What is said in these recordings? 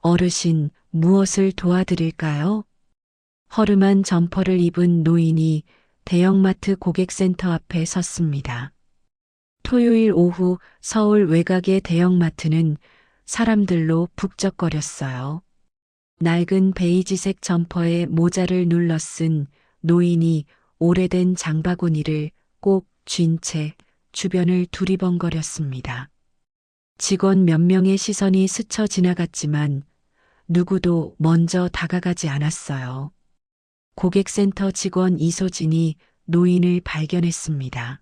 어르신, 무엇을 도와드릴까요? 허름한 점퍼를 입은 노인이 대형마트 고객센터 앞에 섰습니다. 토요일 오후 서울 외곽의 대형마트는 사람들로 북적거렸어요. 낡은 베이지색 점퍼에 모자를 눌러 쓴 노인이 오래된 장바구니를 꼭 쥔 채 주변을 두리번거렸습니다. 직원 몇 명의 시선이 스쳐 지나갔지만 누구도 먼저 다가가지 않았어요. 고객센터 직원 이소진이 노인을 발견했습니다.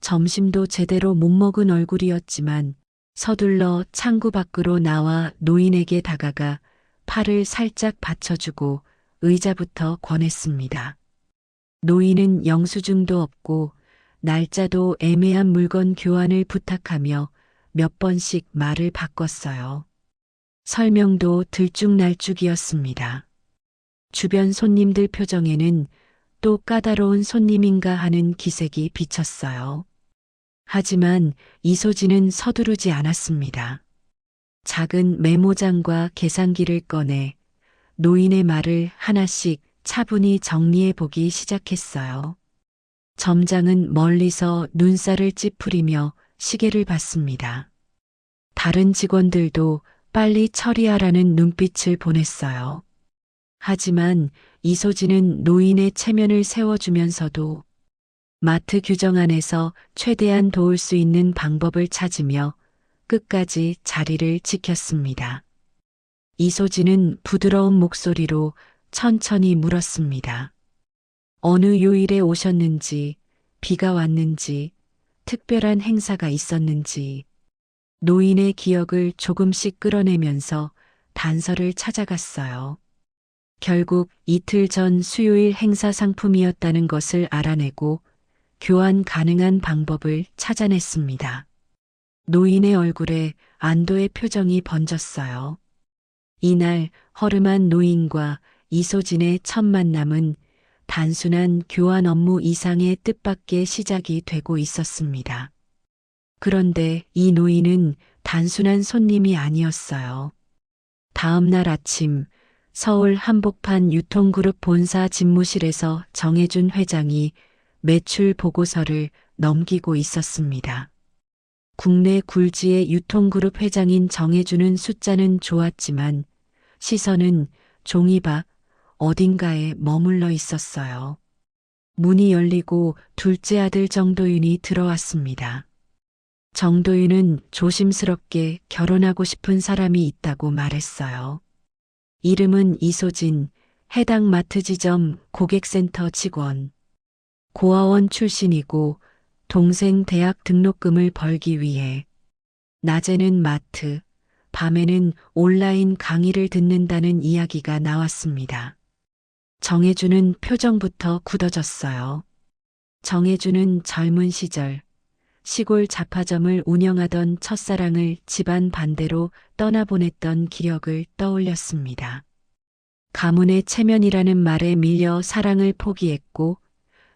점심도 제대로 못 먹은 얼굴이었지만 서둘러 창구 밖으로 나와 노인에게 다가가 팔을 살짝 받쳐주고 의자부터 권했습니다. 노인은 영수증도 없고 날짜도 애매한 물건 교환을 부탁하며 몇 번씩 말을 바꿨어요. 설명도 들쭉날쭉이었습니다. 주변 손님들 표정에는 또 까다로운 손님인가 하는 기색이 비쳤어요. 하지만 이소진은 서두르지 않았습니다. 작은 메모장과 계산기를 꺼내 노인의 말을 하나씩 차분히 정리해 보기 시작했어요. 점장은 멀리서 눈살을 찌푸리며 시계를 봤습니다. 다른 직원들도 빨리 처리하라는 눈빛을 보냈어요. 하지만 이소진은 노인의 체면을 세워주면서도 마트 규정 안에서 최대한 도울 수 있는 방법을 찾으며 끝까지 자리를 지켰습니다. 이소진은 부드러운 목소리로 천천히 물었습니다. 어느 요일에 오셨는지, 비가 왔는지, 특별한 행사가 있었는지, 노인의 기억을 조금씩 끌어내면서 단서를 찾아갔어요. 결국 이틀 전 수요일 행사 상품이었다는 것을 알아내고 교환 가능한 방법을 찾아냈습니다. 노인의 얼굴에 안도의 표정이 번졌어요. 이날 허름한 노인과 이소진의 첫 만남은 단순한 교환 업무 이상의 뜻밖의 시작이 되고 있었습니다. 그런데 이 노인은 단순한 손님이 아니었어요. 다음 날 아침 서울 한복판 유통그룹 본사 집무실에서 정해준 회장이 매출 보고서를 넘기고 있었습니다. 국내 굴지의 유통그룹 회장인 정해주는 숫자는 좋았지만 시선은 종이밭 어딘가에 머물러 있었어요. 문이 열리고 둘째 아들 정도윤이 들어왔습니다. 정도윤은 조심스럽게 결혼하고 싶은 사람이 있다고 말했어요. 이름은 이소진, 해당 마트 지점 고객센터 직원. 고아원 출신이고 동생 대학 등록금을 벌기 위해 낮에는 마트, 밤에는 온라인 강의를 듣는다는 이야기가 나왔습니다. 정해주는 표정부터 굳어졌어요. 정해주는 젊은 시절 시골 잡화점을 운영하던 첫사랑을 집안 반대로 떠나보냈던 기력을 떠올렸습니다. 가문의 체면이라는 말에 밀려 사랑을 포기했고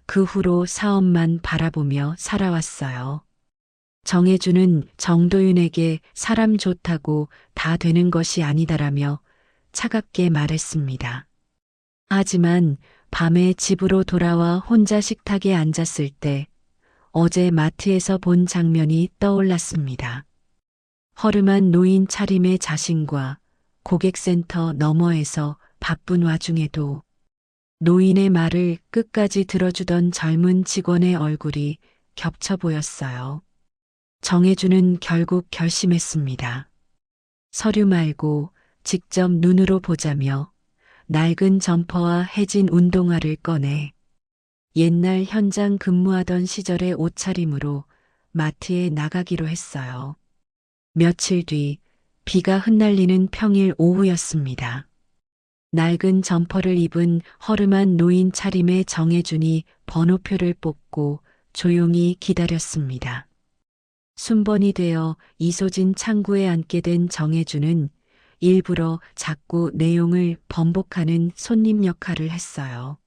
그 후로 사업만 바라보며 살아왔어요. 정해주는 정도윤에게 사람 좋다고 다 되는 것이 아니다라며 차갑게 말했습니다. 하지만 밤에 집으로 돌아와 혼자 식탁에 앉았을 때 어제 마트에서 본 장면이 떠올랐습니다. 허름한 노인 차림의 자신과 고객센터 너머에서 바쁜 와중에도 노인의 말을 끝까지 들어주던 젊은 직원의 얼굴이 겹쳐 보였어요. 정해주는 결국 결심했습니다. 서류 말고 직접 눈으로 보자며 낡은 점퍼와 해진 운동화를 꺼내 옛날 현장 근무하던 시절의 옷차림으로 마트에 나가기로 했어요. 며칠 뒤 비가 흩날리는 평일 오후였습니다. 낡은 점퍼를 입은 허름한 노인 차림의 정해준이 번호표를 뽑고 조용히 기다렸습니다. 순번이 되어 이소진 창구에 앉게 된 정해준은 일부러 자꾸 내용을 번복하는 손님 역할을 했어요.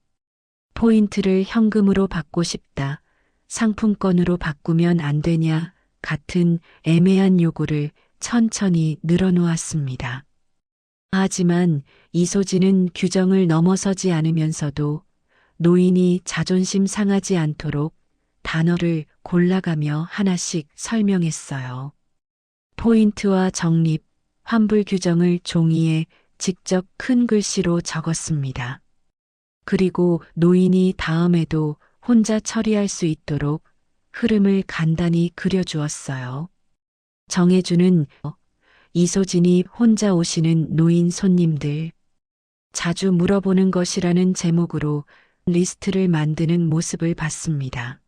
포인트를 현금으로 받고 싶다. 상품권으로 바꾸면 안 되냐. 같은 애매한 요구를 천천히 늘어놓았습니다. 하지만 이소진은 규정을 넘어서지 않으면서도 노인이 자존심 상하지 않도록 단어를 골라가며 하나씩 설명했어요. 포인트와 정립, 환불 규정을 종이에 직접 큰 글씨로 적었습니다. 그리고 노인이 다음에도 혼자 처리할 수 있도록 흐름을 간단히 그려주었어요. 정해주는 이소진이 혼자 오시는 노인 손님들, 자주 물어보는 것이라는 제목으로 리스트를 만드는 모습을 봤습니다.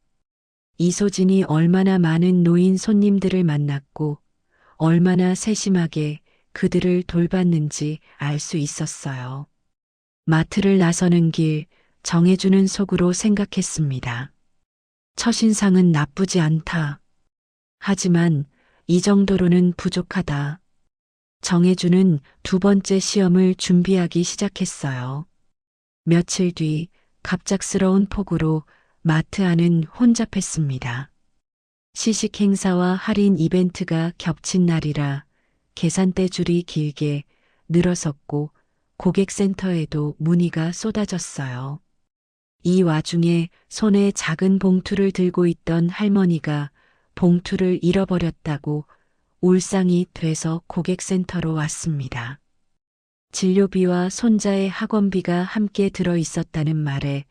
이소진이 얼마나 많은 노인 손님들을 만났고 얼마나 세심하게 그들을 돌봤는지 알 수 있었어요. 마트를 나서는 길 정해주는 속으로 생각했습니다. 첫인상은 나쁘지 않다. 하지만 이 정도로는 부족하다. 정해주는 두 번째 시험을 준비하기 시작했어요. 며칠 뒤 갑작스러운 폭우로 마트 안은 혼잡했습니다. 시식 행사와 할인 이벤트가 겹친 날이라 계산대 줄이 길게 늘어섰고 고객센터에도 문의가 쏟아졌어요. 이 와중에 손에 작은 봉투를 들고 있던 할머니가 봉투를 잃어버렸다고 울상이 돼서 고객센터로 왔습니다. 진료비와 손자의 학원비가 함께 들어 있었다는 말에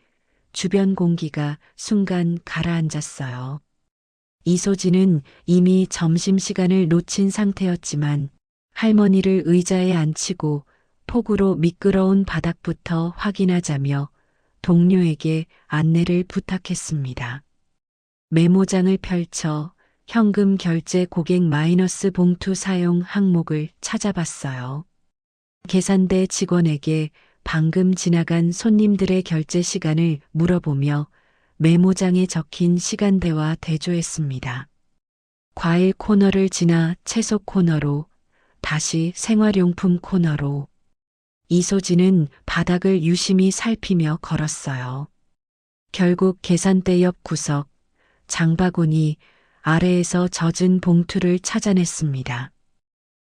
주변 공기가 순간 가라앉았어요. 이소진은 이미 점심시간을 놓친 상태였지만 할머니를 의자에 앉히고 폭우로 미끄러운 바닥부터 확인하자며 동료에게 안내를 부탁했습니다. 메모장을 펼쳐 현금 결제 고객 마이너스 봉투 사용 항목을 찾아봤어요. 계산대 직원에게 방금 지나간 손님들의 결제 시간을 물어보며 메모장에 적힌 시간대와 대조했습니다. 과일 코너를 지나 채소 코너로 다시 생활용품 코너로 이소진은 바닥을 유심히 살피며 걸었어요. 결국 계산대 옆 구석 장바구니 아래에서 젖은 봉투를 찾아냈습니다.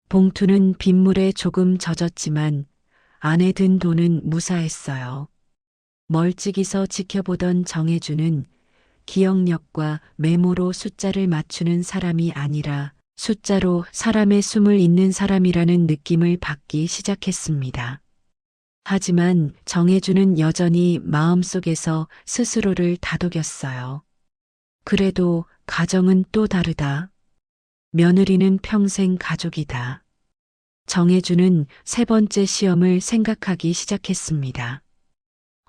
봉투는 빗물에 조금 젖었지만 안에 든 돈은 무사했어요. 멀찍이서 지켜보던 정해주는 기억력과 메모로 숫자를 맞추는 사람이 아니라 숫자로 사람의 숨을 잇는 사람이라는 느낌을 받기 시작했습니다. 하지만 정해주는 여전히 마음속에서 스스로를 다독였어요. 그래도 가정은 또 다르다. 며느리는 평생 가족이다. 정해주는 세 번째 시험을 생각하기 시작했습니다.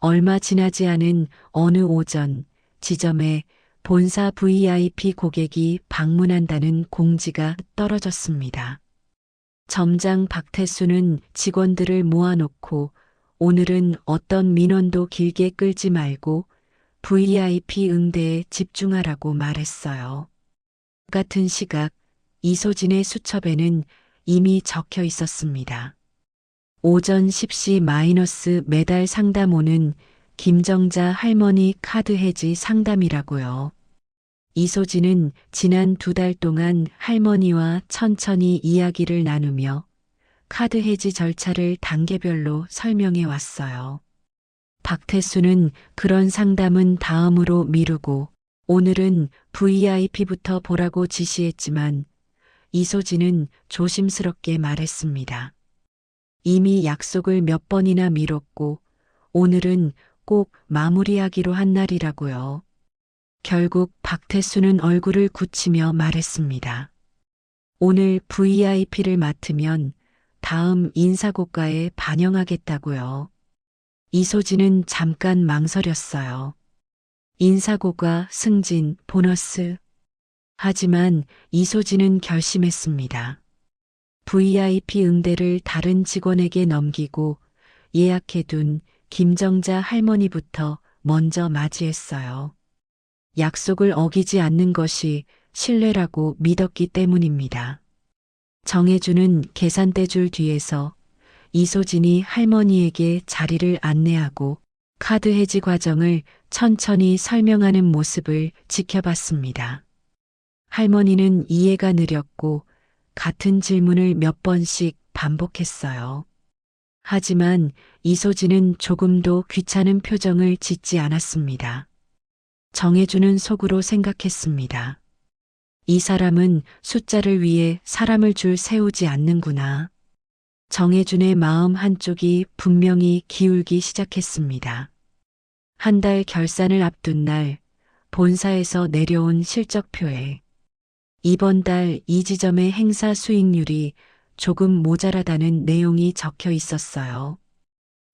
얼마 지나지 않은 어느 오전 지점에 본사 VIP 고객이 방문한다는 공지가 떨어졌습니다. 점장 박태수는 직원들을 모아놓고 오늘은 어떤 민원도 길게 끌지 말고 VIP 응대에 집중하라고 말했어요. 같은 시각 이소진의 수첩에는 이미 적혀 있었습니다. 오전 10시 마이너스 매달 상담오는 김정자 할머니 카드 해지 상담이라고요. 이소진은 지난 두 달 동안 할머니와 천천히 이야기를 나누며 카드 해지 절차를 단계별로 설명해 왔어요. 박태수는 그런 상담은 다음으로 미루고 오늘은 VIP부터 보라고 지시했지만 이소진은 조심스럽게 말했습니다. 이미 약속을 몇 번이나 미뤘고 오늘은 꼭 마무리하기로 한 날이라고요. 결국 박태수는 얼굴을 굳히며 말했습니다. 오늘 VIP를 맡으면 다음 인사고가에 반영하겠다고요. 이소진은 잠깐 망설였어요. 인사고가, 승진, 보너스. 하지만 이소진은 결심했습니다. VIP 응대를 다른 직원에게 넘기고 예약해둔 김정자 할머니부터 먼저 맞이했어요. 약속을 어기지 않는 것이 신뢰라고 믿었기 때문입니다. 정해주는 계산대 줄 뒤에서 이소진이 할머니에게 자리를 안내하고 카드 해지 과정을 천천히 설명하는 모습을 지켜봤습니다. 할머니는 이해가 느렸고 같은 질문을 몇 번씩 반복했어요. 하지만 이소진은 조금도 귀찮은 표정을 짓지 않았습니다. 정해주는 속으로 생각했습니다. 이 사람은 숫자를 위해 사람을 줄 세우지 않는구나. 정해준의 마음 한쪽이 분명히 기울기 시작했습니다. 한 달 결산을 앞둔 날 본사에서 내려온 실적표에 이번 달 이 지점의 행사 수익률이 조금 모자라다는 내용이 적혀 있었어요.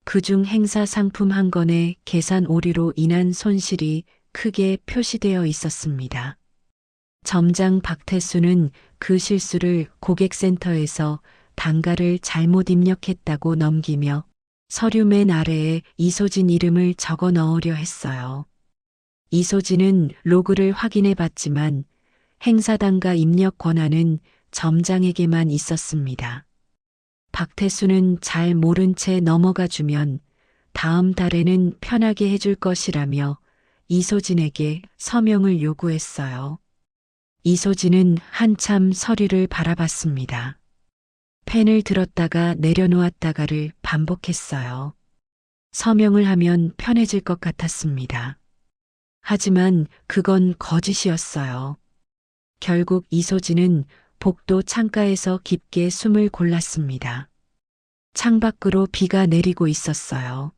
그중 행사 상품 한 건의 계산 오류로 인한 손실이 크게 표시되어 있었습니다. 점장 박태수는 그 실수를 고객센터에서 단가를 잘못 입력했다고 넘기며 서류 맨 아래에 이소진 이름을 적어 넣으려 했어요. 이소진은 로그를 확인해 봤지만 행사 단가 입력 권한은 점장에게만 있었습니다. 박태수는 잘 모른 채 넘어가 주면 다음 달에는 편하게 해줄 것이라며 이소진에게 서명을 요구했어요. 이소진은 한참 서류를 바라봤습니다. 펜을 들었다가 내려놓았다가를 반복했어요. 서명을 하면 편해질 것 같았습니다. 하지만 그건 거짓이었어요. 결국 이소진은 복도 창가에서 깊게 숨을 골랐습니다. 창밖으로 비가 내리고 있었어요.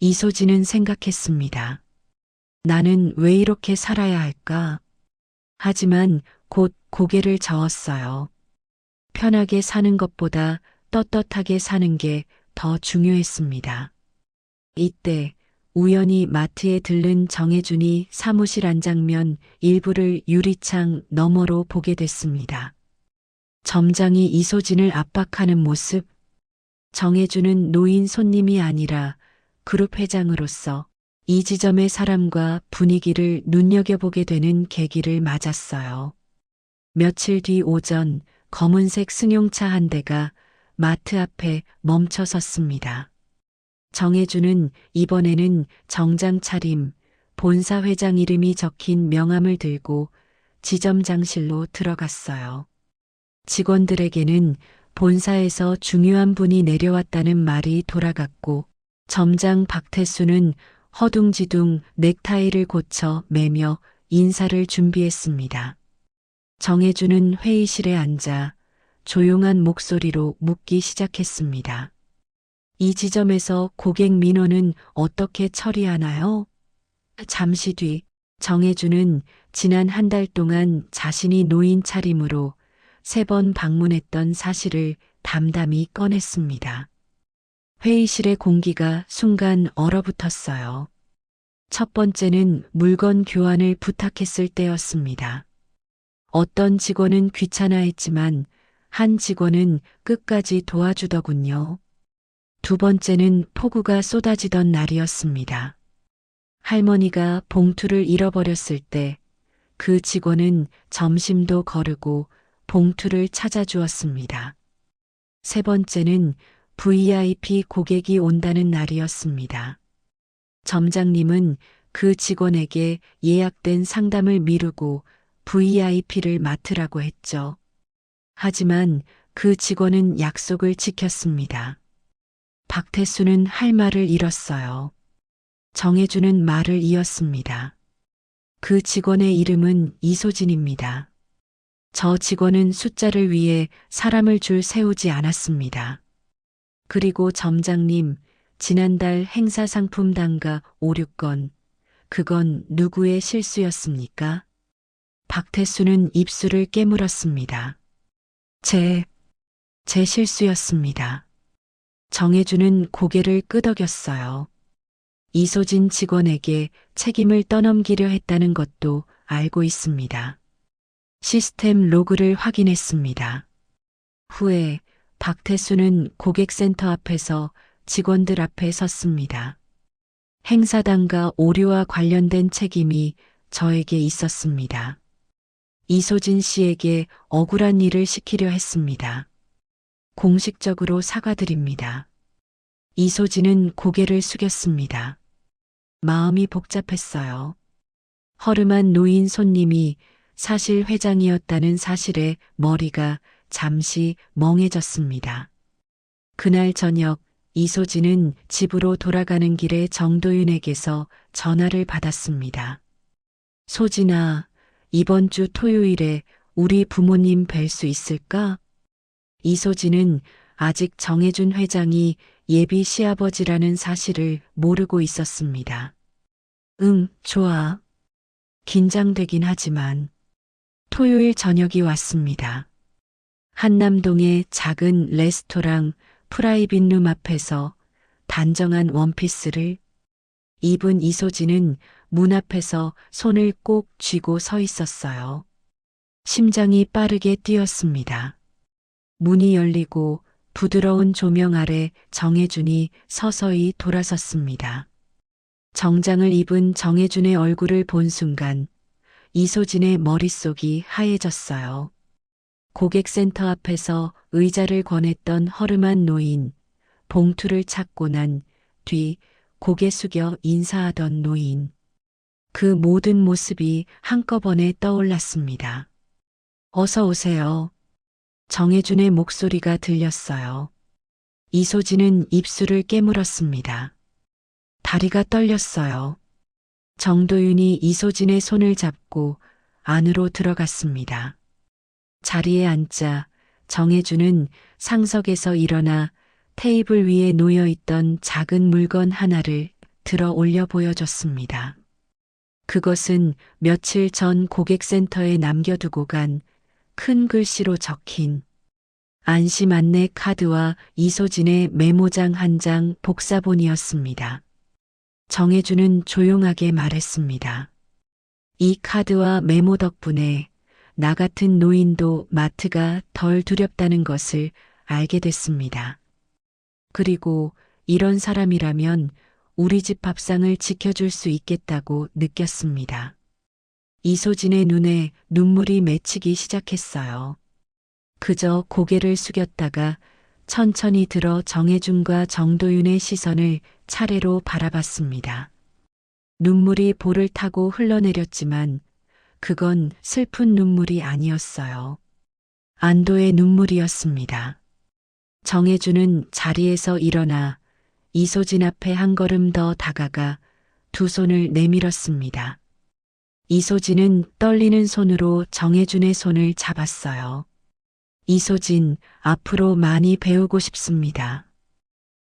이소진은 생각했습니다. 나는 왜 이렇게 살아야 할까? 하지만 곧 고개를 저었어요. 편하게 사는 것보다 떳떳하게 사는 게 더 중요했습니다. 이때 우연히 마트에 들른 정혜준이 사무실 안장면 일부를 유리창 너머로 보게 됐습니다. 점장이 이소진을 압박하는 모습. 정혜준은 노인 손님이 아니라 그룹 회장으로서 이 지점의 사람과 분위기를 눈여겨보게 되는 계기를 맞았어요. 며칠 뒤 오전 검은색 승용차 한 대가 마트 앞에 멈춰 섰습니다. 정혜주는 이번에는 정장 차림, 본사 회장 이름이 적힌 명함을 들고 지점장실로 들어갔어요. 직원들에게는 본사에서 중요한 분이 내려왔다는 말이 돌아갔고 점장 박태수는 허둥지둥 넥타이를 고쳐 매며 인사를 준비했습니다. 정혜주는 회의실에 앉아 조용한 목소리로 묻기 시작했습니다. 이 지점에서 고객 민원은 어떻게 처리하나요? 잠시 뒤 정혜주는 지난 한 달 동안 자신이 노인 차림으로 세 번 방문했던 사실을 담담히 꺼냈습니다. 회의실의 공기가 순간 얼어붙었어요. 첫 번째는 물건 교환을 부탁했을 때였습니다. 어떤 직원은 귀찮아했지만 한 직원은 끝까지 도와주더군요. 두 번째는 폭우가 쏟아지던 날이었습니다. 할머니가 봉투를 잃어버렸을 때 그 직원은 점심도 거르고 봉투를 찾아주었습니다. 세 번째는 VIP 고객이 온다는 날이었습니다. 점장님은 그 직원에게 예약된 상담을 미루고 VIP를 맡으라고 했죠. 하지만 그 직원은 약속을 지켰습니다. 박태수는 할 말을 잃었어요. 정해주는 말을 이었습니다. 그 직원의 이름은 이소진입니다. 저 직원은 숫자를 위해 사람을 줄 세우지 않았습니다. 그리고 점장님, 지난달 행사 상품 단가 5, 6건, 그건 누구의 실수였습니까? 박태수는 입술을 깨물었습니다. 제, 제 실수였습니다. 정해주는 고개를 끄덕였어요. 이소진 직원에게 책임을 떠넘기려 했다는 것도 알고 있습니다. 시스템 로그를 확인했습니다. 후에 박태수는 고객센터 앞에서 직원들 앞에 섰습니다. 행사단과 오류와 관련된 책임이 저에게 있었습니다. 이소진 씨에게 억울한 일을 시키려 했습니다. 공식적으로 사과드립니다. 이소진은 고개를 숙였습니다. 마음이 복잡했어요. 허름한 노인 손님이 사실 회장이었다는 사실에 머리가 잠시 멍해졌습니다. 그날 저녁 이소진은 집으로 돌아가는 길에 정도윤에게서 전화를 받았습니다. 소진아, 이번 주 토요일에 우리 부모님 뵐 수 있을까? 이소진은 아직 정해준 회장이 예비 시아버지라는 사실을 모르고 있었습니다. 응, 좋아. 긴장되긴 하지만 토요일 저녁이 왔습니다. 한남동의 작은 레스토랑 프라이빗룸 앞에서 단정한 원피스를 입은 이소진은 문 앞에서 손을 꼭 쥐고 서 있었어요. 심장이 빠르게 뛰었습니다. 문이 열리고 부드러운 조명 아래 정혜준이 서서히 돌아섰습니다. 정장을 입은 정혜준의 얼굴을 본 순간 이소진의 머릿속이 하얘졌어요. 고객센터 앞에서 의자를 권했던 허름한 노인, 봉투를 찾고 난 뒤 고개 숙여 인사하던 노인. 그 모든 모습이 한꺼번에 떠올랐습니다. 어서 오세요. 정혜준의 목소리가 들렸어요. 이소진은 입술을 깨물었습니다. 다리가 떨렸어요. 정도윤이 이소진의 손을 잡고 안으로 들어갔습니다. 자리에 앉자 정혜준은 상석에서 일어나 테이블 위에 놓여 있던 작은 물건 하나를 들어 올려 보여줬습니다. 그것은 며칠 전 고객센터에 남겨두고 간 큰 글씨로 적힌 안심 안내 카드와 이소진의 메모장 한 장 복사본이었습니다. 정혜준은 조용하게 말했습니다. 이 카드와 메모 덕분에 나 같은 노인도 마트가 덜 두렵다는 것을 알게 됐습니다. 그리고 이런 사람이라면 우리 집 밥상을 지켜줄 수 있겠다고 느꼈습니다. 이소진의 눈에 눈물이 맺히기 시작했어요. 그저 고개를 숙였다가 천천히 들어 정혜준과 정도윤의 시선을 차례로 바라봤습니다. 눈물이 볼을 타고 흘러내렸지만 그건 슬픈 눈물이 아니었어요. 안도의 눈물이었습니다. 정혜준은 자리에서 일어나 이소진 앞에 한 걸음 더 다가가 두 손을 내밀었습니다. 이소진은 떨리는 손으로 정혜준의 손을 잡았어요. 이소진, 앞으로 많이 배우고 싶습니다.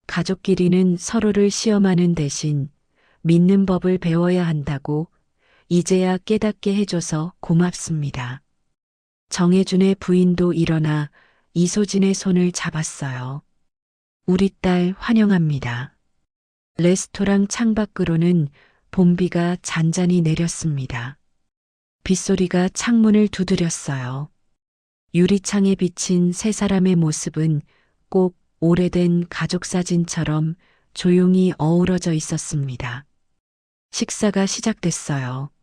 가족끼리는 서로를 시험하는 대신 믿는 법을 배워야 한다고 이제야 깨닫게 해줘서 고맙습니다. 정혜준의 부인도 일어나 이소진의 손을 잡았어요. 우리 딸 환영합니다. 레스토랑 창밖으로는 봄비가 잔잔히 내렸습니다. 빗소리가 창문을 두드렸어요. 유리창에 비친 세 사람의 모습은 꼭 오래된 가족 사진처럼 조용히 어우러져 있었습니다. 식사가 시작됐어요.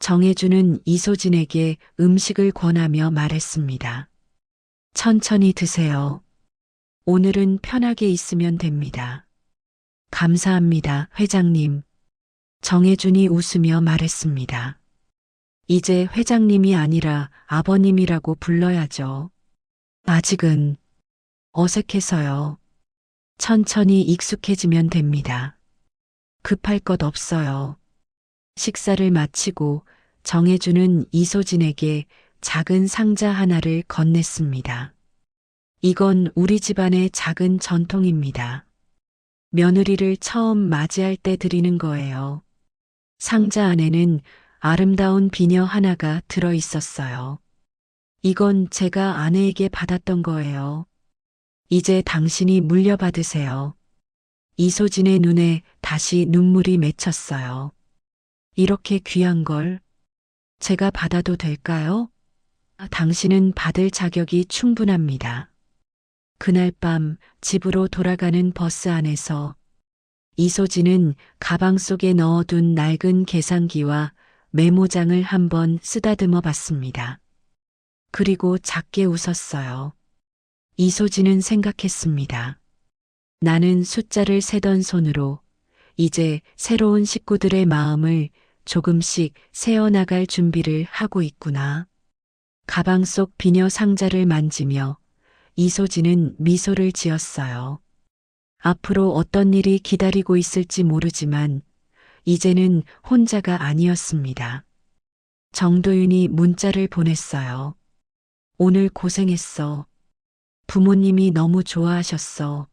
정혜주는 이소진에게 음식을 권하며 말했습니다. 천천히 드세요. 오늘은 편하게 있으면 됩니다. 감사합니다, 회장님. 정혜준이 웃으며 말했습니다. 이제 회장님이 아니라 아버님이라고 불러야죠. 아직은 어색해서요. 천천히 익숙해지면 됩니다. 급할 것 없어요. 식사를 마치고 정혜주는 이소진에게 작은 상자 하나를 건넸습니다. 이건 우리 집안의 작은 전통입니다. 며느리를 처음 맞이할 때 드리는 거예요. 상자 안에는 아름다운 비녀 하나가 들어 있었어요. 이건 제가 아내에게 받았던 거예요. 이제 당신이 물려받으세요. 이소진의 눈에 다시 눈물이 맺혔어요. 이렇게 귀한 걸 제가 받아도 될까요? 당신은 받을 자격이 충분합니다. 그날 밤 집으로 돌아가는 버스 안에서 이소진은 가방 속에 넣어둔 낡은 계산기와 메모장을 한번 쓰다듬어 봤습니다. 그리고 작게 웃었어요. 이소진은 생각했습니다. 나는 숫자를 세던 손으로 이제 새로운 식구들의 마음을 조금씩 세어나갈 준비를 하고 있구나. 가방 속 비녀 상자를 만지며 이소진은 미소를 지었어요. 앞으로 어떤 일이 기다리고 있을지 모르지만 이제는 혼자가 아니었습니다. 정도윤이 문자를 보냈어요. 오늘 고생했어. 부모님이 너무 좋아하셨어.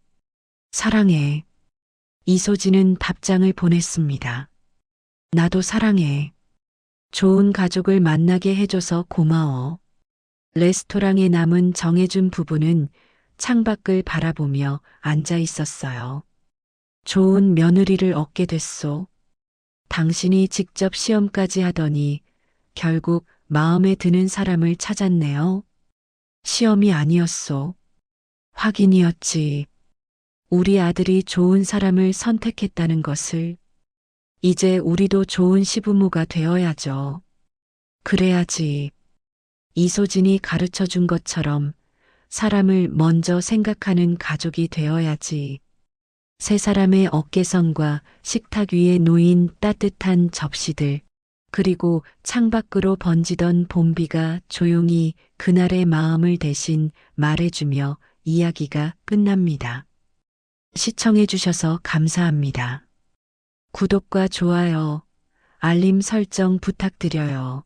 사랑해. 이소진은 답장을 보냈습니다. 나도 사랑해. 좋은 가족을 만나게 해줘서 고마워. 레스토랑에 남은 정해준 부부는 창밖을 바라보며 앉아 있었어요. 좋은 며느리를 얻게 됐소. 당신이 직접 시험까지 하더니 결국 마음에 드는 사람을 찾았네요. 시험이 아니었소. 확인이었지. 우리 아들이 좋은 사람을 선택했다는 것을 이제 우리도 좋은 시부모가 되어야죠. 그래야지. 이소진이 가르쳐 준 것처럼 사람을 먼저 생각하는 가족이 되어야지. 세 사람의 어깨선과 식탁 위에 놓인 따뜻한 접시들, 그리고 창밖으로 번지던 봄비가 조용히 그날의 마음을 대신 말해주며 이야기가 끝납니다. 시청해주셔서 감사합니다. 구독과 좋아요, 알림 설정 부탁드려요.